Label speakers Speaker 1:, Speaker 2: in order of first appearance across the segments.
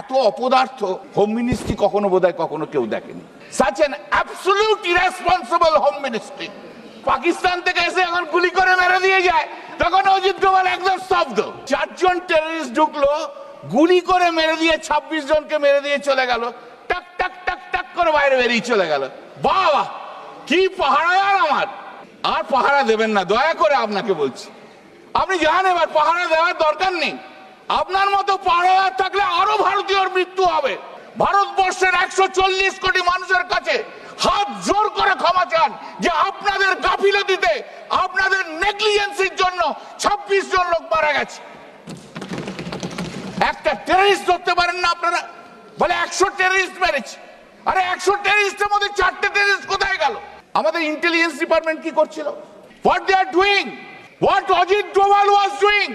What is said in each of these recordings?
Speaker 1: এত অপদার্থ home ministry কখনো বোধহয় কখনো কেউ দেখেনি। Such an absolute irresponsible home ministry Pakistan থেকে এসে এখন গুলি করে মেরে দিয়ে যায়। তখন অজিত ডোভাল একদম স্তব্ধ। চারজন টেররিস্ট ঢুকলো, গুলি করে মেরে দিয়ে ২৬ জনকে মেরে দিয়ে চলে গেল। টাক টাক টাক টাক করে বাইরে বেরিয়ে চলে গেল। বাবা, কি পাহারাদার আমার? আর পাহারা দেবেন না, দয়া করে আপনাকে বলছি। আপনি যান এবার পাহারা দেওয়ার দরকার নেই। আপনার মতো পাহারাদার থাকলে আরও ভারতীয়র মৃত্যু হবে। ভারতবর্ষের একশো চল্লিশ কোটি মানুষের কাছে হাত জোর করে ক্ষমা চান যে আপনাদের গাফিলতিতে, আপনাদের নেগলিজেন্সির জন্য ২৬ জন লোক মারা গেছে। একটা টেররিস্ট ধরতে পারেন না আপনারা। বলে একশো টেররিস্ট মেরেছে। আরে একশো টেররিস্টের মধ্যে চারটে টেররিস্ট কোথায় গেল? আমাদের ইন্টেলিজেন্স ডিপার্টমেন্ট কি করছিল? What they are doing what Ajit Doval was doing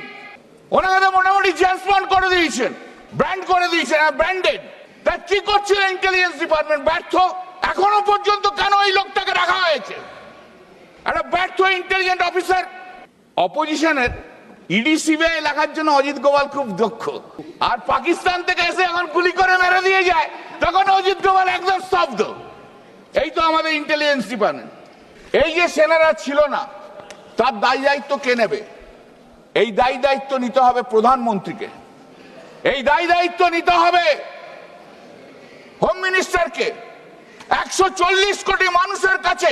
Speaker 1: ওনাকে তো মোটামুটি জেন্সপন্ড করে দিয়েছেন, ব্র্যান্ড করে দিয়েছেন, আর ব্র্যান্ডেড। তা কি করছিল ইন্টেলিজেন্স ডিপার্টমেন্ট ব্যর্থ এখনও পর্যন্ত কেন এই লোকটাকে রাখা হয়েছে? একটা ব্যর্থ ইন্টেলিজেন্ট অফিসার অপোজিশনের ইডি সিবিআই লেখার জন্য অজিত গোপাল খুব দক্ষ। আর পাকিস্তান থেকে এসে এখন গুলি করে মেরে দিয়ে যায়, তখন অজিত গোপাল একদম স্তব্ধ। এই তো আমাদের ইন্টেলিজেন্স ডিপার্টমেন্ট এই যে সেনারা ছিল না, তার দায় দায়িত্ব কে নেবে? এই দায়ী দায়িত্ব নিতে হবে প্রধানমন্ত্রীকে। এই দায়ী দায়িত্ব নিতে হবে হোম মিনিস্টারকে একশো চল্লিশ কোটি মানুষের কাছে,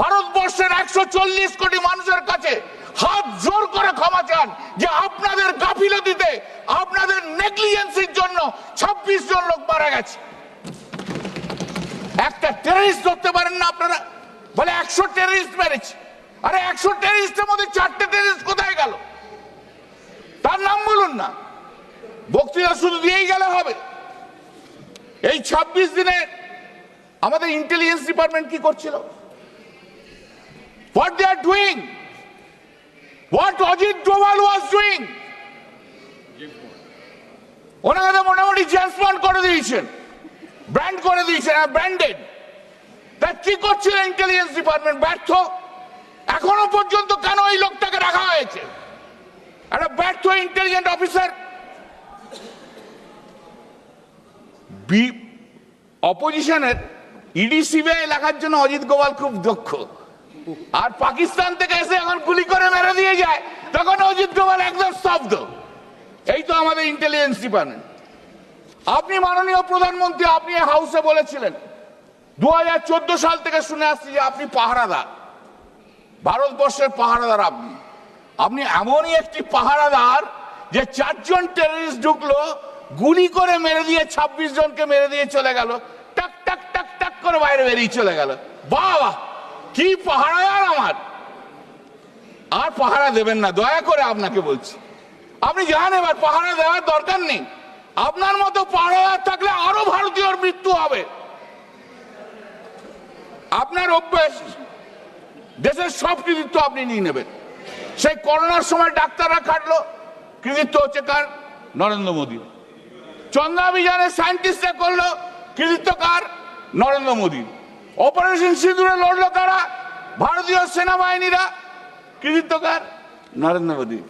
Speaker 1: ভারতবর্ষের একশো চল্লিশ কোটি মানুষের কাছে হাত জোর করে ক্ষমা চান যে আপনাদের গাফিলতিতে, আপনাদের নেগলিজেন্সির জন্য ২৬ জন লোক মারা গেছে। একটা টেরিস্ট ধরতে পারেন না আপনারা, বলে একশো টেরিস্ট মেরেছে। আরে একশো টেরিস্টের মধ্যে চারটে টেরিস্ট কোথায় গেল? তার নাম বলুন না। বক্তৃতা শুধু দিয়েই গেলে হবে। এই ২৬ দিনে আমাদের ইন্টেলিজেন্স ডিপার্টমেন্ট কি করছিল? What they are doing what Ajit Doval was doing ওনাকে মোটামুটি জেন্সপন্ড করে দিয়েছেন। ব্র্যান্ড করে দিয়েছেন ব্র্যান্ডেড তা কি করছিল ইন্টেলিজেন্স ডিপার্টমেন্ট ব্যর্থ? এখনও পর্যন্ত কেন এই লোকটাকে রাখা হয়েছে? একটা ব্যর্থ ইন্টেলিজেন্ট অফিসার বি অপোজিশনের ইডি সিবিআই লেখার জন্য অজিত গোপাল খুব দক্ষ। আর পাকিস্তান থেকে এসে এখন গুলি করে মেরে দিয়ে যায়, তখন অজিত গোপাল একদম স্তব্ধ। এই তো আমাদের ইন্টেলিজেন্স ডিপার্টমেন্ট আপনি মাননীয় প্রধানমন্ত্রী, আপনি হাউসে বলেছিলেন দু হাজার চোদ্দ সাল থেকে শুনে আসছি যে আপনি পাহারাদার। ভারতবর্ষের পাহারাদার আপনি। আপনি এমনই একটি পাহারাদার যে চারজন টেররিস্ট ঢুকলো, গুলি করে মেরে দিয়ে ২৬ জনকে মেরে দিয়ে চলে গেল। টাক টাক টাক টাক করে বাইরে বেরিয়ে চলে গেল। বাবা কি পাহারাদার আমার। আর পাহারা দেবেন না, দয়া করে আপনাকে বলছি। আপনি যান এবার পাহারা দেওয়ার দরকার নেই। আপনার মতো পাহারাদার থাকলে আরও ভারতীয়র মৃত্যু হবে। আপনার অভ্যেস, দেশের সব কৃতিত্ব আপনি নিয়ে নেবেন। সেই করোনার সময় ডাক্তাররা খাটলো। কৃতিত্ব হচ্ছে কার? নরেন্দ্র মোদী। চন্দ্রাভিযানের সায়েন্টিস্টরা করল, কৃতিত্ব কার? নরেন্দ্র মোদী। অপারেশন সিঁদুরে লড়লো কারা? ভারতীয় সেনাবাহিনীরা। কৃতিত্ব কার? নরেন্দ্র মোদী।